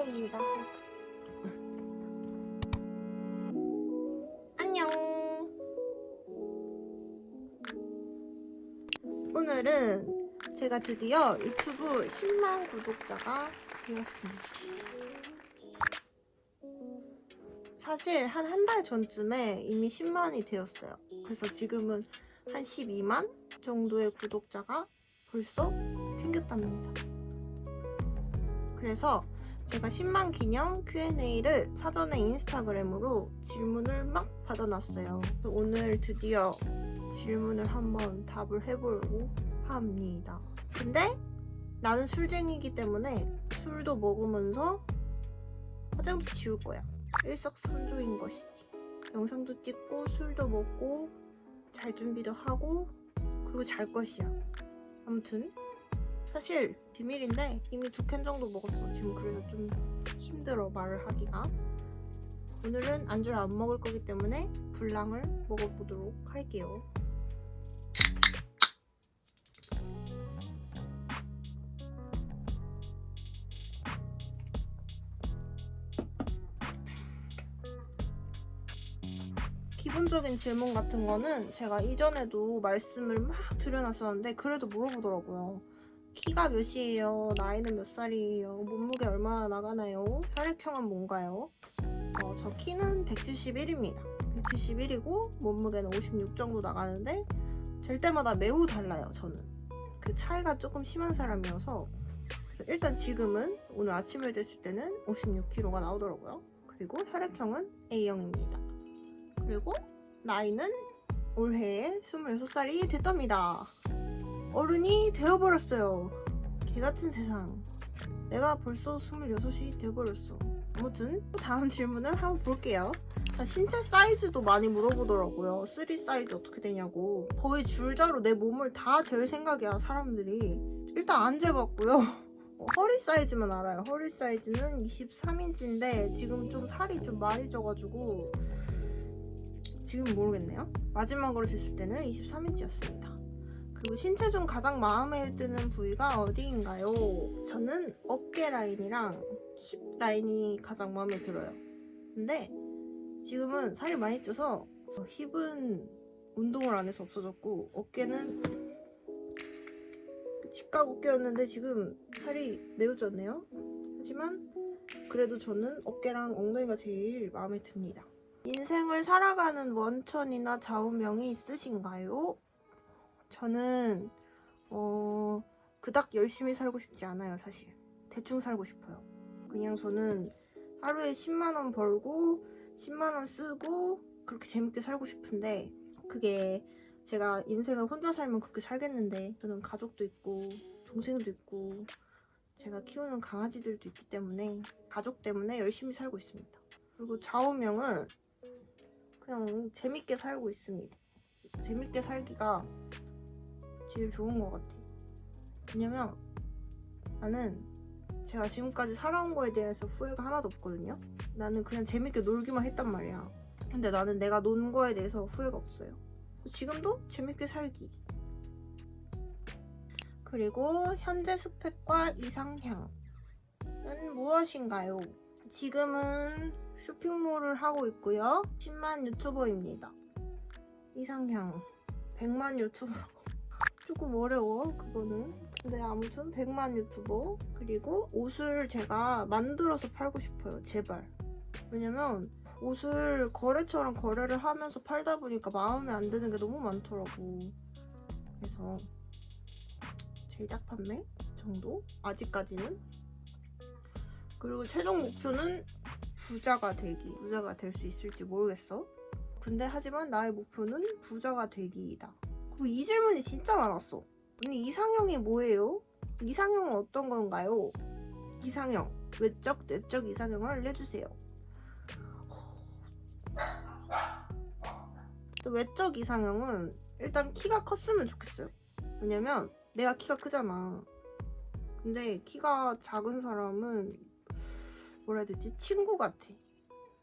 하이입니다. 안녕. 오늘은 제가 드디어 유튜브 10만 구독자가 되었습니다. 사실 한 한 달 전쯤에 이미 10만이 되었어요. 그래서 지금은 한 12만 정도의 구독자가 벌써 생겼답니다. 그래서 제가 10만 기념 Q&A를 사전에 인스타그램으로 질문을 막 받아놨어요. 오늘 드디어 질문을 한번 답을 해보려고 합니다. 근데 나는 술쟁이기 때문에 술도 먹으면서 화장도 지울 거야. 일석삼조인 것이지. 영상도 찍고 술도 먹고 잘 준비도 하고 그리고 잘 것이야. 아무튼 사실 비밀인데 이미 두 캔 정도 먹었어. 지금 그래서 좀 힘들어 말을 하기가. 오늘은 안주를 안 먹을 거기 때문에 불량을 먹어보도록 할게요. 기본적인 질문 같은 거는 제가 이전에도 말씀을 막 드려놨었는데 그래도 물어보더라고요. 키가 몇이에요? 나이는 몇 살이에요? 몸무게 얼마나 나가나요? 혈액형은 뭔가요? 어, 저 키는 171입니다. 171이고 몸무게는 56 정도 나가는데 될 때마다 매우 달라요. 저는 그 차이가 조금 심한 사람이어서 일단 지금은 오늘 아침을 쟀을 때는 56kg가 나오더라고요. 그리고 혈액형은 A형입니다. 그리고 나이는 올해에 26살이 됐답니다. 어른이 되어버렸어요. 개 같은 세상. 내가 벌써 26이 되어버렸어. 아무튼 다음 질문을 한번 볼게요. 자, 신체 사이즈도 많이 물어보더라고요. 3 사이즈 어떻게 되냐고. 거의 줄자로 내 몸을 다 잴 생각이야, 사람들이. 일단 안 재봤고요. 어, 허리 사이즈만 알아요. 허리 사이즈는 23인치인데 지금 좀 살이 좀 많이 쪄가지고 지금 모르겠네요. 마지막으로 쟀을 때는 23인치였습니다. 그리고 신체 중 가장 마음에 드는 부위가 어디인가요? 저는 어깨 라인이랑 힙 라인이 가장 마음에 들어요. 근데 지금은 살이 많이 쪄서 어, 힙은 운동을 안 해서 없어졌고 어깨는 직각 어깨였는데 지금 살이 매우 쪘네요. 하지만 그래도 저는 어깨랑 엉덩이가 제일 마음에 듭니다. 인생을 살아가는 원천이나 좌우명이 있으신가요? 저는 어 그닥 열심히 살고 싶지 않아요, 사실. 대충 살고 싶어요. 그냥 저는 하루에 10만 원 벌고 10만 원 쓰고 그렇게 재밌게 살고 싶은데 그게 제가 인생을 혼자 살면 그렇게 살겠는데 저는 가족도 있고 동생도 있고 제가 키우는 강아지들도 있기 때문에 가족 때문에 열심히 살고 있습니다. 그리고 좌우명은 그냥 재밌게 살고 있습니다. 재밌게 살기가 제일 좋은 것 같아. 왜냐면 나는 제가 지금까지 살아온 거에 대해서 후회가 하나도 없거든요. 나는 그냥 재밌게 놀기만 했단 말이야. 근데 나는 내가 논 거에 대해서 후회가 없어요. 지금도 재밌게 살기. 그리고 현재 스펙과 이상향은 무엇인가요? 지금은 쇼핑몰을 하고 있고요. 10만 유튜버입니다. 이상향 100만 유튜버 조금 어려워 그거는. 근데 아무튼 100만 유튜버 그리고 옷을 제가 만들어서 팔고 싶어요 제발. 왜냐면 옷을 거래처랑 거래를 하면서 팔다 보니까 마음에 안 드는 게 너무 많더라고. 그래서 제작 판매 정도? 아직까지는? 그리고 최종 목표는 부자가 되기 부자가 될 수 있을지 모르겠어. 근데 하지만 나의 목표는 부자가 되기이다 그리고 이 질문이 진짜 많았어 언니 이상형이 뭐예요? 이상형은 어떤 건가요? 이상형 외적 내적 이상형을 알려주세요 또 외적 이상형은 일단 키가 컸으면 좋겠어요 왜냐면 내가 키가 크잖아 근데 키가 작은 사람은 뭐라 해야 되지? 친구 같아.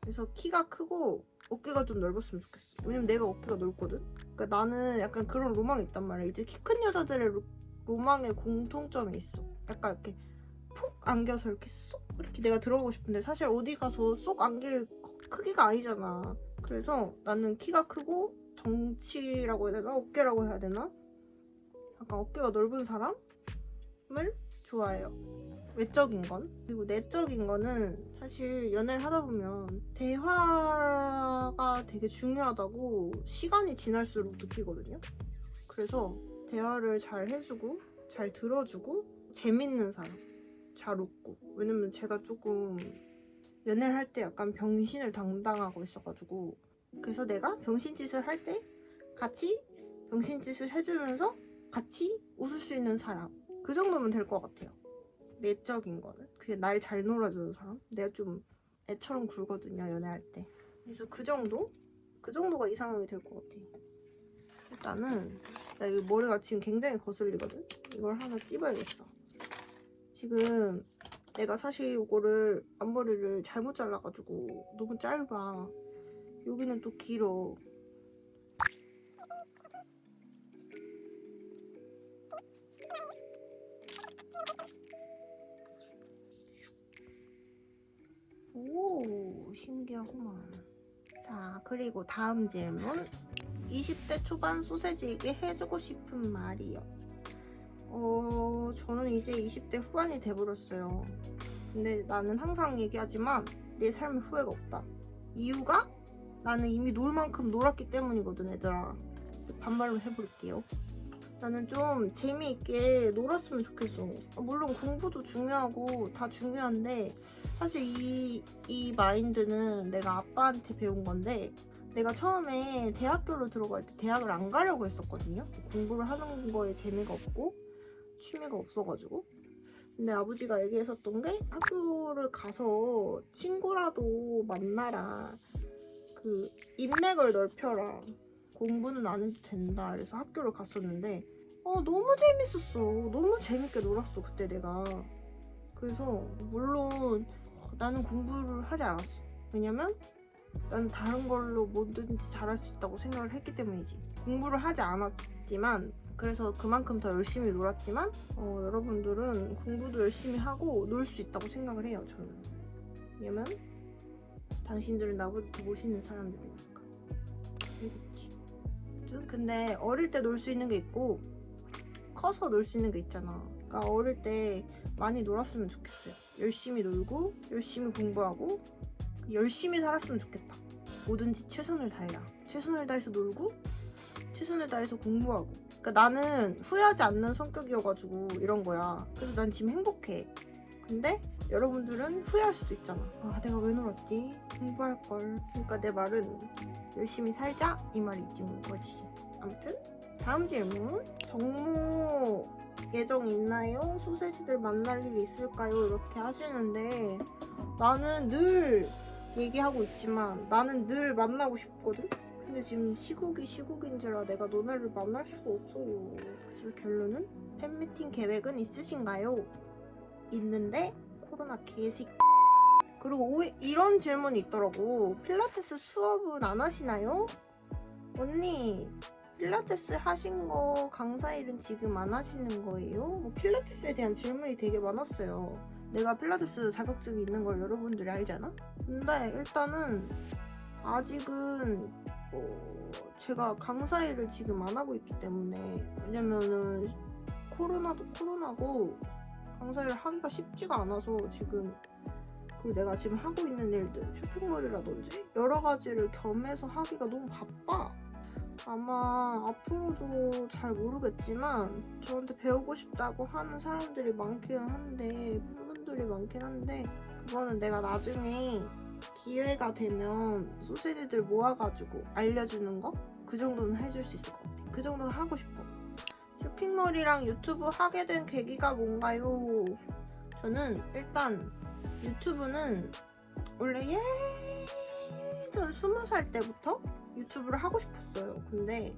그래서 키가 크고 어깨가 좀 넓었으면 좋겠어. 왜냐면 내가 어깨가 넓거든? 그러니까 나는 약간 그런 로망이 있단 말이야. 이제 키 큰 여자들의 로, 로망의 공통점이 있어. 약간 이렇게 푹 안겨서 이렇게 쏙 이렇게 내가 들어가고 싶은데 사실 어디 가서 쏙 안길 크기가 아니잖아. 그래서 나는 키가 크고 덩치라고 해야 되나? 어깨라고 해야 되나? 약간 어깨가 넓은 사람을 좋아해요. 외적인 건. 그리고 내적인 거는 사실 연애를 하다 보면 대화가 되게 중요하다고 시간이 지날수록 느끼거든요. 그래서 대화를 잘 해주고 잘 들어주고 재밌는 사람 잘 웃고. 왜냐면 제가 조금 연애를 할 때 약간 병신을 당당하고 있어가지고 그래서 내가 병신짓을 할 때 같이 병신짓을 해주면서 같이 웃을 수 있는 사람. 그 정도면 될 것 같아요 내적인 거는 그게 날 잘 놀아주는 사람 내가 좀 애처럼 굴거든요 연애할 때 그래서 그 정도? 그 정도가 이상형이 될 것 같아요 일단은 나 이거 머리가 지금 굉장히 거슬리거든? 이걸 하나 찝어야겠어. 지금 내가 사실 이거를 앞머리를 잘못 잘라가지고 너무 짧아. 여기는 또 길어. 오, 신기하구만. 자, 그리고 다음 질문. 20대 초반 소세지에게 해주고 싶은 말이요. 어, 저는 이제 20대 후반이 돼버렸어요. 근데 나는 항상 얘기하지만 내 삶에 후회가 없다. 이유가 나는 이미 놀 만큼 놀았기 때문이거든, 얘들아. 반말로 해볼게요. 나는 좀 재미있게 놀았으면 좋겠어. 아, 물론 공부도 중요하고 다 중요한데 사실 이, 이 마인드는 내가 아빠한테 배운 건데 내가 처음에 대학교로 들어갈 때 대학을 안 가려고 했었거든요. 공부를 하는 거에 재미가 없고 취미가 없어가지고. 근데 아버지가 얘기했었던 게 학교를 가서 친구라도 만나라. 그 인맥을 넓혀라. 공부는 안 해도 된다. 그래서 학교를 갔었는데 어 너무 재밌었어. 너무 재밌게 놀았어 그때 내가. 그래서 물론 나는 공부를 하지 않았어. 왜냐면 나는 다른 걸로 뭐든지 잘할 수 있다고 생각을 했기 때문이지. 공부를 하지 않았지만 그래서 그만큼 더 열심히 놀았지만 어, 여러분들은 공부도 열심히 하고 놀 수 있다고 생각을 해요. 저는. 왜냐면 당신들은 나보다 더 멋있는 사람들이니까. 아무튼 근데 어릴 때 놀 수 있는 게 있고 커서 놀 수 있는 게 있잖아. 그러니까 어릴 때 많이 놀았으면 좋겠어요. 열심히 놀고 열심히 공부하고 열심히 살았으면 좋겠다. 뭐든지 최선을 다해라. 최선을 다해서 놀고 최선을 다해서 공부하고. 그러니까 나는 후회하지 않는 성격이어가지고 이런 거야. 그래서 난 지금 행복해. 근데 여러분들은 후회할 수도 있잖아. 아 내가 왜 놀았지? 공부할 걸. 그러니까 내 말은 열심히 살자 이 말이 있는 거지. 아무튼 다음 질문. 정모 예정 있나요? 소세지들 만날 일 있을까요? 이렇게 하시는데 나는 늘 얘기하고 있지만 나는 늘 만나고 싶거든? 근데 지금 시국이 시국인지라 내가 너네를 만날 수가 없어요. 그래서 결론은 팬미팅 계획은 있으신가요? 있는데 코로나 개새끼 그리고 오- 이런 질문이 있더라고. 필라테스 수업은 안 하시나요? 언니 필라테스 하신 거 강사일은 지금 안 하시는 거예요? 뭐 필라테스에 대한 질문이 되게 많았어요. 내가 필라테스 자격증이 있는 걸 여러분들이 알잖아? 근데 일단은 아직은 어, 제가 강사 일을 지금 안 하고 있기 때문에 왜냐면은 코로나도 코로나고 강사 일을 하기가 쉽지가 않아서 지금 그리고 내가 지금 하고 있는 일들 쇼핑몰이라든지 여러 가지를 겸해서 하기가 너무 바빠 아마 앞으로도 잘 모르겠지만 저한테 배우고 싶다고 하는 사람들이 많긴 한데 팬분들이 많긴 한데 그거는 내가 나중에 기회가 되면 소시지들 모아가지고 알려주는 거? 그 정도는 해줄 수 있을 것 같아. 그 정도는 하고 싶어. 쇼핑몰이랑 유튜브 하게 된 계기가 뭔가요? 저는 일단 유튜브는 원래 예전 스무 살 때부터 유튜브를 하고 싶었어요. 근데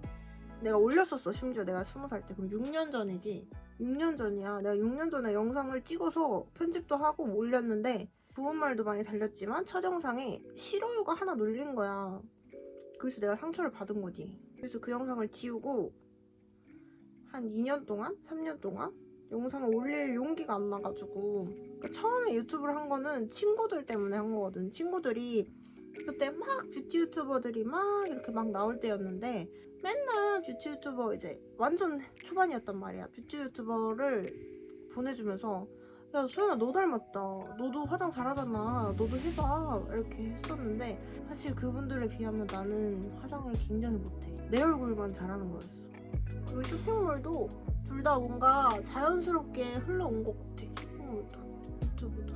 내가 올렸었어. 심지어 내가 스무 살 때. 그럼 6년 전이지. 6년 전이야. 내가 6년 전에 영상을 찍어서 편집도 하고 올렸는데 좋은 말도 많이 달렸지만 첫 영상에 싫어요가 하나 눌린 거야. 그래서 내가 상처를 받은 거지. 그래서 그 영상을 지우고 한 2년 동안, 3년 동안 영상을 올릴 용기가 안 나가지고 그러니까 처음에 유튜브를 한 거는 친구들 때문에 한 거거든. 친구들이 그때 막 뷰티 유튜버들이 막 이렇게 막 나올 때였는데 맨날 뷰티 유튜버 이제 완전 초반이었단 말이야. 뷰티 유튜버를 보내주면서 야 소연아 너 닮았다. 너도 화장 잘하잖아. 너도 해봐. 이렇게 했었는데 사실 그분들에 비하면 나는 화장을 굉장히 못해. 내 얼굴만 잘하는 거였어. 그리고 쇼핑몰도 둘 다 뭔가 자연스럽게 흘러온 것 같아. 쇼핑몰도 유튜브도.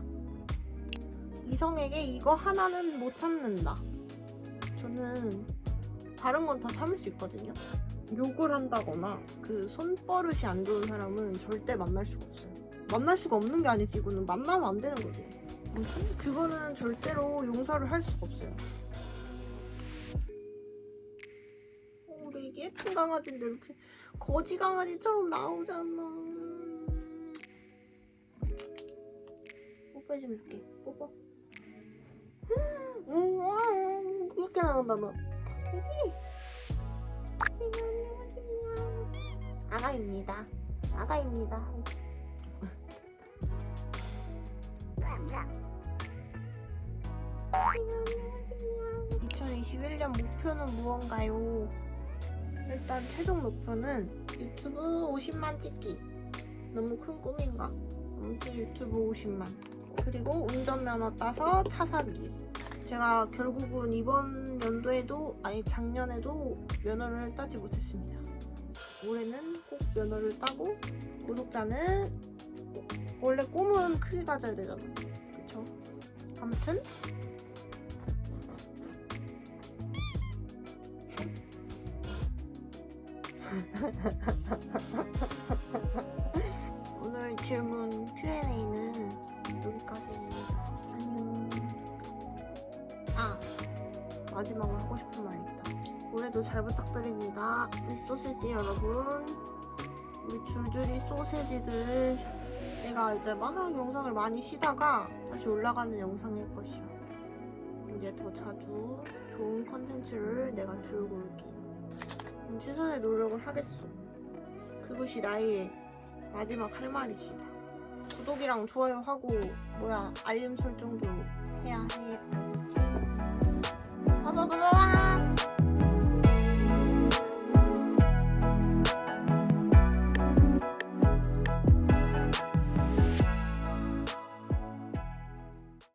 이성에게 이거 하나는 못 참는다. 저는 다른 건 다 참을 수 있거든요. 욕을 한다거나 그 손버릇이 안 좋은 사람은 절대 만날 수가 없어요. 만날 수가 없는 게 아니지 이거는 만나면 안 되는 거지. 아무튼 그거는 절대로 용서를 할 수가 없어요. 어, 우리 이게 예쁜 강아지인데 이렇게 거지 강아지처럼 나오잖아. 뽀뽀 좀 줄게. 뽀뽀. 우와, 귀엽게 나온다 너. 아가입니다. 아가입니다. 2021년 목표는 무언가요? 일단 최종 목표는 유튜브 50만 찍기. 너무 큰 꿈인가? 아무튼 유튜브 50만. 그리고 운전면허 따서 차 사기. 제가 결국은 이번 연도에도 아니 작년에도 면허를 따지 못했습니다. 올해는 꼭 면허를 따고 구독자는 원래 꿈은 크게 가져야 되잖아. 아무튼 오늘 질문 Q&A는 여기까지입니다. 안녕. 아 마지막으로 하고 싶은 말 있다. 올해도 잘 부탁드립니다. 우리 소세지 여러분. 우리 줄줄이 소세지들. 내가 이제 막 영상을 많이 쉬다가 다시 올라가는 영상일 것이야. 이제 더 자주 좋은 컨텐츠를 내가 들고 올게. 최선의 노력을 하겠소. 그것이 나의 마지막 할 말이시다. 구독이랑 좋아요하고 뭐야 알림 설정도 해야 해. 알겠지? 빠바바바